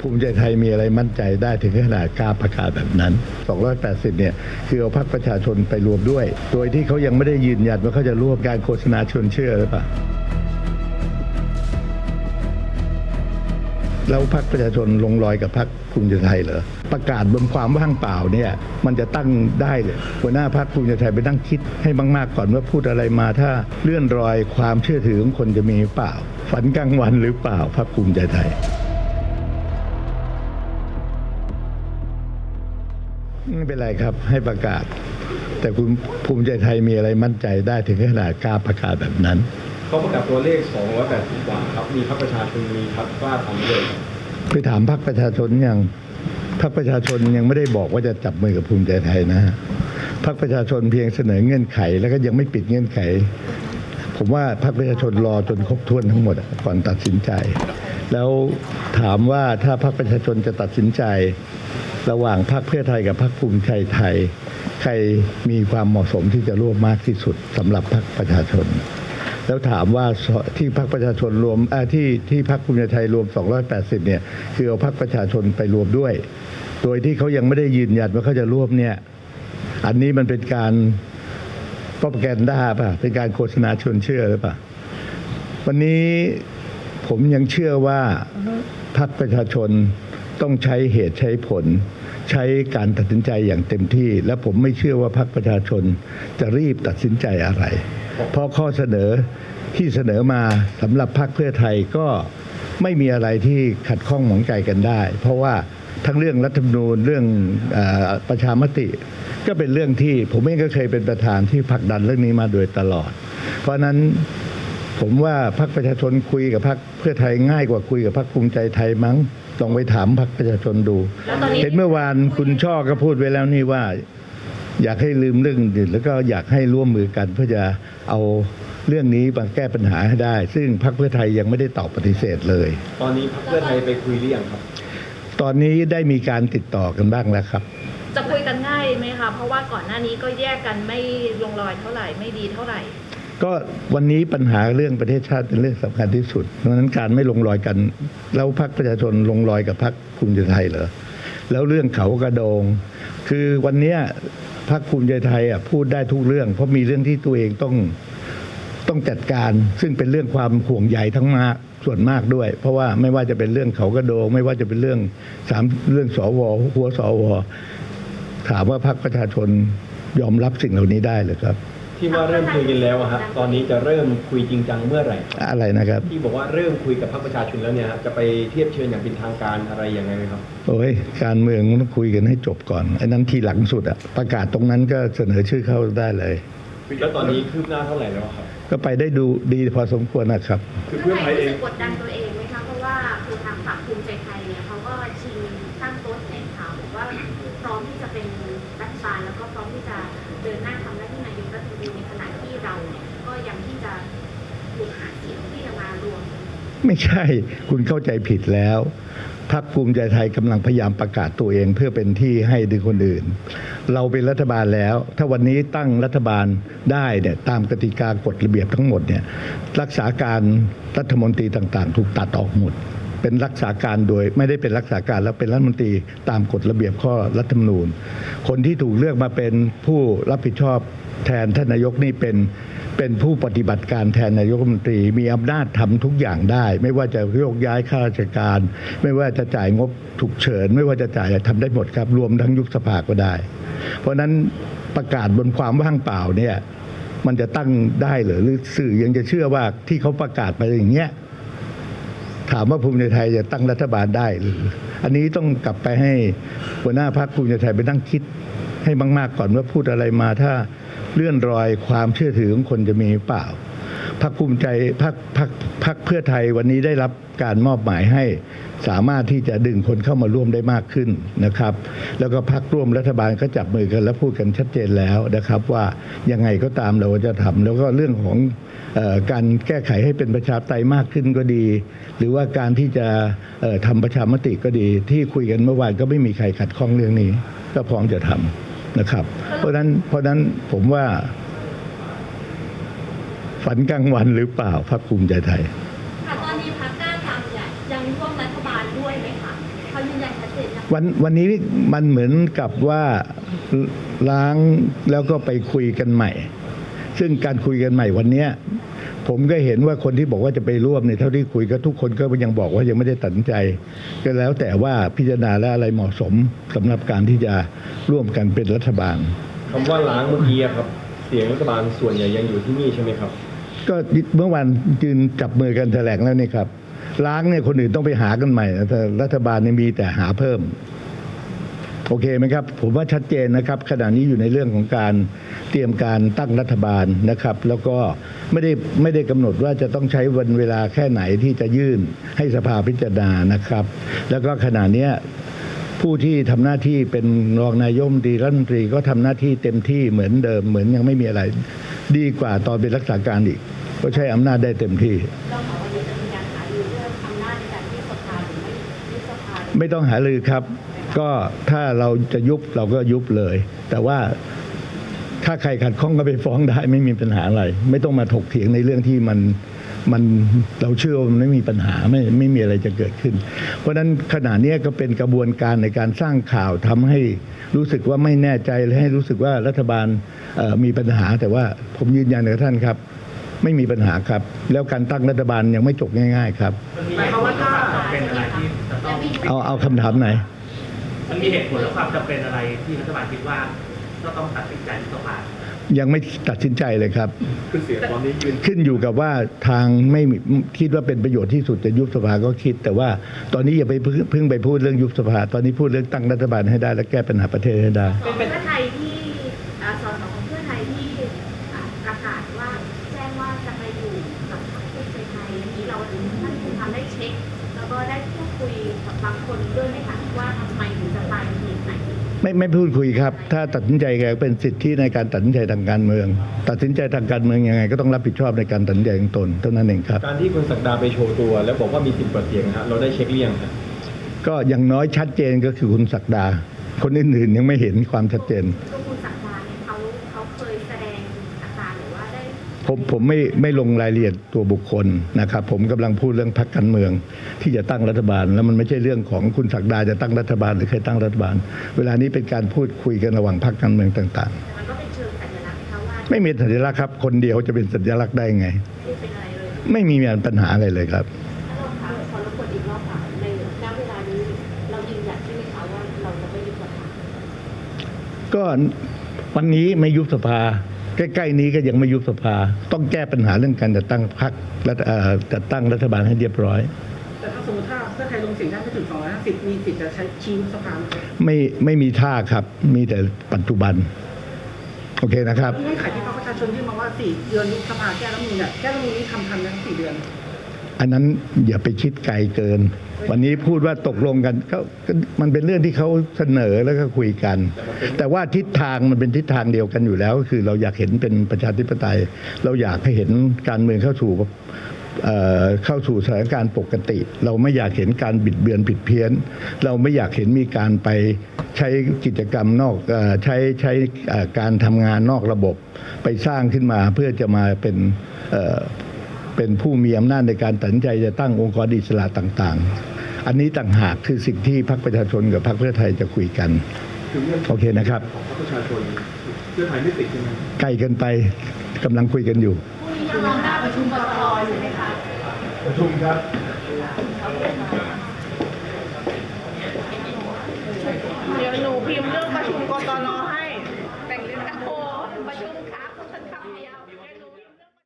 ภูมิใจไทยมีอะไรมั่นใจได้ถึงขนาดกล้าประกาศแบบนั้น 280 เนี่ย คือเอาพรรคประชาชนไปรวมด้วย โดยที่เขายังไม่ได้ยืนยันว่าเขาจะร่วมการโฆษณาชวนเชื่อหรือเปล่าแล้วพรรคประชาชนลงรอยกับพรรคภูมิใจไทยเหรอประกาศบนความว่างเปล่าเนี่ยมันจะตั้งได้เลยหัวหน้าพรรคภูมิใจไทยไปนั่งคิดให้มากๆก่อนว่าพูดอะไรมาถ้าเลื่อนรอยความเชื่อถือของคนจะมีหรือเปล่า ฝันกลางวันหรือเปล่าพรรคภูมิใจไทย ไม่เป็นไรครับให้ประกาศ แต่คุณภูมิใจไทยมีอะไรมั่นใจได้ถึงขนาดกล้าประกาศแบบนั้น เขาประกาศตัวเลข 280กว่าครับ มีพรรคประชาชนมีพรรคกล้าทำด้วยครับไปถามพรรคประชาชนยังพรรคประชาชนยังไม่ได้บอกว่าจะจับมือกับภูมิใจไทยนะฮะพรรคประชาชนเพียงเสนอเงื่อนไข แล้วก็ยังไม่ปิดเงื่อนไข ผมว่าพรรคประชาชนรอจนครบถ้วนทั้งหมดอะก่อนตัดสินใจ แล้วถามว่าถ้าพรรคประชาชนจะตัดสินใจ ระหว่างพรรคเพื่อไทยกับพรรคภูมิใจไทย ใครมีความเหมาะสมที่จะร่วมมากที่สุดสำหรับพรรคประชาชน แล้วถามว่าที่พรรคประชาชนรวมที่ที่พรรคภูมิใจไทยรวม 280 เนี่ย คือเอาพรรคประชาชนไปรวมด้วย โดยที่เขายังไม่ได้ยืนยันว่าเขาจะร่วมเนี่ย อันนี้มันเป็นการโปรแกนด้าป่ะ เป็นการโฆษณาชวนเชื่อหรือเปล่า วันนี้ผมยังเชื่อว่าพรรคประชาชน ต้องใช้เหตุใช้ผล ใช้การตัดสินใจอย่างเต็มที่ และผมไม่เชื่อว่าพรรคประชาชนจะรีบตัดสินใจอะไร เพราะข้อเสนอที่เสนอมาสำหรับพรรคเพื่อไทยก็ไม่มีอะไรที่ขัดข้องหมองใจกันได้ เพราะว่าทั้งเรื่องรัฐธรรมนูญเรื่องอประชามติ ก็เป็นเรื่องที่ผมเองก็เคยเป็นประธานที่ผลักดันเรื่องนี้มาโดยตลอด เพราะฉะนั้นผมว่าพรรคประชาชนคุยกับพรรคเพื่อไทยง่ายกว่าคุยกับพรรคภูมิใจไทยมั้ง ลองไปถามพรรคประชาชนดูแล้วตอนนี้เห็นเมื่อวานคุณช่อก็พูดไว้แล้วนี่ว่า อยากให้ลืมเรื่องอื่นแล้วก็อยากให้ร่วมมือกันเพื่อจะเอาเรื่องนี้มาแก้ปัญหาให้ได้ ซึ่งพรรคเพื่อไทยยังไม่ได้ตอบปฏิเสธเลย ตอนนี้พรรคเพื่อไทยไปคุยหรือยังครับ ตอนนี้ได้มีการติดต่อกันบ้างแล้วครับ จะคุยกันง่ายไหมคะเพราะว่าก่อนหน้านี้ก็แยกกันไม่ลงรอยเท่าไหร่ไม่ดีเท่าไหร่ ก็วันนี้ปัญหาเรื่องประเทศชาติเป็นเรื่องสำคัญที่สุดเพราะฉะนั้นการไม่ลงรอยกัน แล้วพรรคประชาชนลงรอยกับพรรคภูมิใจไทยเหรอแล้วเรื่องเขากระโดง คือวันนี้พรรคภูมิใจไทยอะพูดได้ทุกเรื่อง เพราะมีเรื่องที่ตัวเองต้องต้องจัดการ ซึ่งเป็นเรื่องความห่วงใยทั้งมาส่วนมากด้วย เพราะว่าไม่ว่าจะเป็นเรื่องเขากระโดง ไม่ว่าจะเป็นเรื่องสามเรื่องสวหัวสวถามว่าพรรคประชาชนยอมรับสิ่งเหล่านี้ได้หรือครับ ที่ว่าเริ่มคุยกันแล้วอะฮะตอนนี้จะเริ่มคุยจริงจังเมื่อไหร่ครับอะไรนะครับ ที่บอกว่าเริ่มคุยกับพรรคประชาชนแล้วเนี่ยฮะจะไปเทียบเชิญอย่างเป็นทางการอะไรยังไงไหมครับ โอ้ยการเมืองมันต้องคุยกันให้จบก่อนไอ้นั้นทีหลังสุดอะประกาศตรงนั้นก็เสนอชื่อเข้าได้เลย แล้วตอนนี้คืบหน้าเท่าไหร่แล้วครับ ก็ไปได้ดูดีพอสมควรนะครับ คือเพื่อไทยเอง รู้สึกกดดันตัวเอง ไม่ใช่คุณเข้าใจผิดแล้วพรรคภูมิใจไทยกำลังพยายามประกาศตัวเองเพื่อเป็นที่ให้ดึงคนอื่น เราเป็นรัฐบาลแล้ว ถ้าวันนี้ตั้งรัฐบาลได้เนี่ยตามกติกากฎระเบียบทั้งหมดเนี่ยรักษาการรัฐมนตรีต่างๆ ถูกตัดออกหมด เป็นรักษาการโดยไม่ได้เป็นรักษาการแล้วเป็นรัฐมนตรีตามกฎระเบียบข้อรัฐธรรมนูญ คนที่ถูกเลือกมาเป็นผู้รับผิดชอบแทนท่านนายกนี่เป็น เป็นผู้ปฏิบัติการแทนนายกรัฐมนตรี มีอำนาจทำทุกอย่างได้ ไม่ว่าจะโยกย้ายข้าราชการ ไม่ว่าจะจ่ายงบฉุกเฉิน ไม่ว่าจะจ่ายอะไรทำได้หมดครับ รวมทั้งยุบสภาก็ได้ เพราะนั้นประกาศบนความว่างเปล่าเนี่ยมันจะตั้งได้หรือหรือสื่อยังจะเชื่อว่าที่เขาประกาศไปอย่างเงี้ยถามว่าภูมิใจไทยจะตั้งรัฐบาลได้หรือ อันนี้ต้องกลับไปให้หัวหน้าพรรคภูมิใจไทยไปนั่งคิดให้มาก ๆ ก่อนว่าพูดอะไรมาถ้า เลื่อนรอยความเชื่อถือของคนจะมีหรือเปล่าพรรคภูมิใจพรรคพรรคพรรคเพื่อไทยวันนี้ได้รับการมอบหมายให้สามารถที่จะดึงคนเข้ามาร่วมได้มากขึ้นนะครับ แล้วก็พรรคร่วมรัฐบาลก็จับมือกันและพูดกันชัดเจนแล้วนะครับ ว่ายังไงก็ตามเราจะทำแล้วก็เรื่องของออการแก้ไขให้เป็นประชาธิปไตยมากขึ้นก็ดี หรือว่าการที่จะเอ่อทำประชามติก็ดี ที่คุยกันเมื่อวานก็ไม่มีใครขัดข้องเรื่องนี้ ก็พร้อมจะทำ นะครับ เพราะฉะนั้นเพราะฉะนั้นผมว่า ฝันกลางวันหรือเปล่าพรรคภูมิใจไทยค่ะตอนนี้พักกล้าทำเนี่ยยังร่วมรัฐบาลด้วยไหมคะถ้าเขายืนยันชัดเจนนะวันวันนี้มันเหมือนกับว่าล้างแล้วก็ไปคุยกันใหม่ ซึ่งการคุยกันใหม่วันเนี้ย ผมก็เห็นว่าคนที่บอกว่าจะไปร่วมเนี่ยเท่าที่คุยก็ทุกคนก็ยังบอกว่ายังไม่ได้ตัดสินใจ ก็แล้วแต่ว่าพิจารณาและอะไรเหมาะสมสำหรับการที่จะร่วมกันเป็นรัฐบาลคำว่าล้างเมื่อกี้อะครับ เสียงรัฐบาลส่วนใหญ่ยังอยู่ที่นี่ใช่ไหมครับ ก็เมื่อวานยืนจับมือกันแถลงแล้วนี่ครับล้างเนี่ยคนอื่นต้องไปหากันใหม่นะแต่รัฐบาลเนี่ยมีแต่หาเพิ่ม โอเคไหมครับ ผมว่าชัดเจนนะครับขณะนี้อยู่ในเรื่องของการเตรียมการตั้งรัฐบาลนะครับ แล้วก็ไม่ได้ไม่ได้กำหนดว่าจะต้องใช้วันเวลาแค่ไหนที่จะยื่นให้สภาพิจารณานะครับ แล้วก็ขณะเนี้ยผู้ที่ทำหน้าที่เป็นรองนายกรัฐมนตรีรัฐมนตรีก็ทำหน้าที่เต็มที่เหมือนเดิมเหมือนยังไม่มีอะไรดีกว่าตอนเป็นรักษาการอีก ก็ใช้อำนาจได้เต็มที่เราขอวันนี้จะมีการหารือเรื่องอำนาจในการที่สภาหรือไม่ไม่สภาไม่ต้องหาลือครับ ก็ถ้าเราจะยุบเราก็ยุบเลย แต่ว่าถ้าใครขัดข้องก็ไปฟ้องได้ไม่มีปัญหาอะไร ไม่ต้องมาถกเถียงในเรื่องที่มันมันเราเชื่อว่ามันไม่มีปัญหาไม่ไม่มีอะไรจะเกิดขึ้น เพราะฉะนั้นขณะเนี้ยก็เป็นกระบวนการในการสร้างข่าวทำให้รู้สึกว่าไม่แน่ใจและให้รู้สึกว่ารัฐบาลเอ่อมีปัญหา แต่ว่าผมยืนยันกับท่านครับ ไม่มีปัญหาครับ แล้วการตั้งรัฐบาลยังไม่จบง่าย ๆ ครับหมายความว่าถ้าจำเป็นอะไรที่จะต้องเอาเอาคำถามไหน มันมีเหตุผลและความจำเป็นอะไรที่รัฐบาลคิดว่าก็ต้องตัดสินใจที่สภายังไม่ตัดสินใจเลยครับ คือเสียงตอนนี้ยืนขึ้นอยู่กับว่าทางไม่มีคิดว่าเป็นประโยชน์ที่สุดจะยุบสภาก็คิด แต่ว่าตอนนี้อย่าไปเพิ่งเพิ่งไปพูดเรื่องยุบสภา ตอนนี้พูดเรื่องตั้งรัฐบาลให้ได้ และแก้ปัญหาประเทศให้ได้ ของเพื่อไทยที่อ่าสสของเพื่อไทยที่อ่าประกาศว่าแจ้งว่าจะไปอยู่กับพรรคภูมิใจไทยอันนี้เราท่านภูมิธรรมได้เช็ค แล้วก็ได้พูดคุยกับบางคนด้วย ไหนไม่ไม่พูดคุยครับ ถ้าตัดสินใจแกเป็นสิทธิในการตัดสินใจทางการเมือง ตัดสินใจทางการเมืองยังไง ก็ต้องรับผิดชอบในการตัดสินใจของตนเท่านั้นเองครับ การที่คุณศักดาไปโชว์ตัว แล้วบอกว่ามีสิบกว่าเสียงฮะเราได้เช็คหรือยังฮะก็อย่างน้อยชัดเจนก็คือคุณศักดา คนอื่นๆยังไม่เห็นความชัดเจน ผมผมไม่ไม่ลงรายละเอียดตัวบุคคลนะครับ ผมกำลังพูดเรื่องพรรคการเมือง ที่จะตั้งรัฐบาล แล้วมันไม่ใช่เรื่องของคุณศักดาจะตั้งรัฐบาลหรือเคยตั้งรัฐบาล เวลานี้เป็นการพูดคุยกันระหว่างพรรคการเมืองต่างแต่มันก็เป็นเชิงสัญลักษณ์นะคะว่าๆไม่มีสัญลักษณ์ครับ คนเดียวจะเป็นสัญลักษณ์ได้ไง ไม่ได้เป็นอะไรเลยไม่มีปัญหาอะไรเลยครับถ้าเราถามขอรบกวนอีกรอบค่ะในณเวลานี้เรายืนยันใช่ไหมคะว่าเราจะไม่ยุบสภา ก็วันนี้ไม่ยุบสภาใกล้ ๆ นี้ก็ยังไม่ยุบสภา ต้องแก้ปัญหาเรื่องการจัดตั้งพรรครัฐเอ่อจัดตั้งรัฐบาลให้เรียบร้อย แต่ถ้าสมมติถ้าเพื่อไทยลงเสียงได้ไม่ถึง250มีสิทธิ์จะใช้ชี้ยุบสภาไหมครับไม่ไม่มีท่าครับ มีแต่ปัจจุบัน โอเคนะครับเงื่อนไขที่พรรคประชาชนยื่นมาว่า4เดือนยุบสภาแก้รัฐธรรมนูญเนี่ยแก้รัฐธรรมนูญนี้ทำทันไหม4เดือน อันนั้นอย่าไปคิดไกลเกิน วันนี้พูดว่าตกลงกันก็มันเป็นเรื่องที่เขาเสนอแล้วก็คุยกัน แต่ว่าทิศทางมันเป็นทิศทางเดียวกันอยู่แล้วก็คือเราอยากเห็นเป็นประชาธิปไตย เราอยากให้เห็นการเมืองเข้าสู่เข้าสู่สถานการณ์ปกติ เราไม่อยากเห็นการบิดเบือนผิดเพี้ยน เราไม่อยากเห็นมีการไปใช้กิจกรรมนอกอใช้ใช้การทำงานนอกระบบ ไปสร้างขึ้นมาเพื่อจะมาเป็น เป็นผู้มีอำนาจในการตัดสินใจจะตั้งองค์กรอิสระต่างๆ อันนี้ต่างหากคือสิ่งที่พรรคประชาชนกับพรรคเพื่อไทยจะคุยกันโอเคนะครับประชาชนเพื่อไทยไม่ติดใช่ไหมใกล้กันไปกำลังคุยกันอยู่พรุ่นี้ยังรอหน้าประชุมกรทอยู่ไหมคะประชุมครับเดี๋ยวหนูพิมพ์เรื่องประชุมกรตน